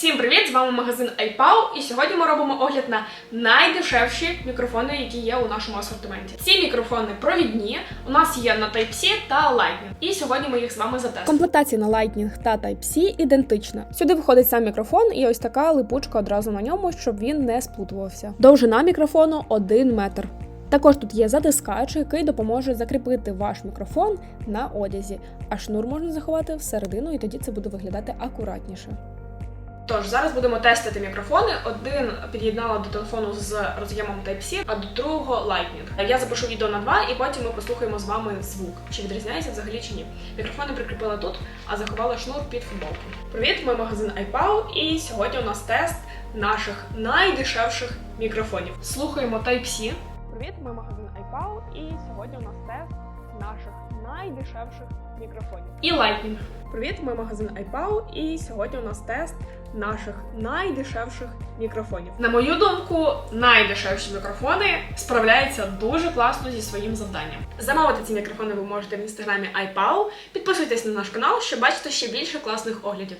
Всім привіт! З вами магазин iPau, і сьогодні ми робимо огляд на найдешевші мікрофони, які є у нашому асортименті. Ці мікрофони провідні. У нас є на Type-C та Lightning. І сьогодні ми їх з вами затестимо. Комплектація на Lightning та Type-C ідентична. Сюди виходить сам мікрофон і ось така липучка одразу на ньому, щоб він не сплутувався. Довжина мікрофону 1 метр. Також тут є затискач, який допоможе закріпити ваш мікрофон на одязі, а шнур можна заховати всередину, і тоді це буде виглядати акуратніше. Тож зараз будемо тестити мікрофони. Один під'єднала до телефону з роз'ємом Type-C, а до другого Lightning. Я запишу відео на два, і потім ми послухаємо з вами звук, чи відрізняється взагалі чи ні. Мікрофони прикріпила тут, а заховала шнур під футболку. Привіт, ми магазин iPau, і сьогодні у нас тест наших найдешевших мікрофонів. Слухаємо Type-C. Привіт, ми магазин iPau, і сьогодні у нас тест наших найдешевших мікрофонів. І Lightning. Привіт, ми магазин iPau, і сьогодні у нас тест наших найдешевших мікрофонів. На мою думку, найдешевші мікрофони справляються дуже класно зі своїм завданням. Замовити ці мікрофони ви можете в інстаграмі iPau. Підписуйтесь на наш канал, щоб бачити ще більше класних оглядів.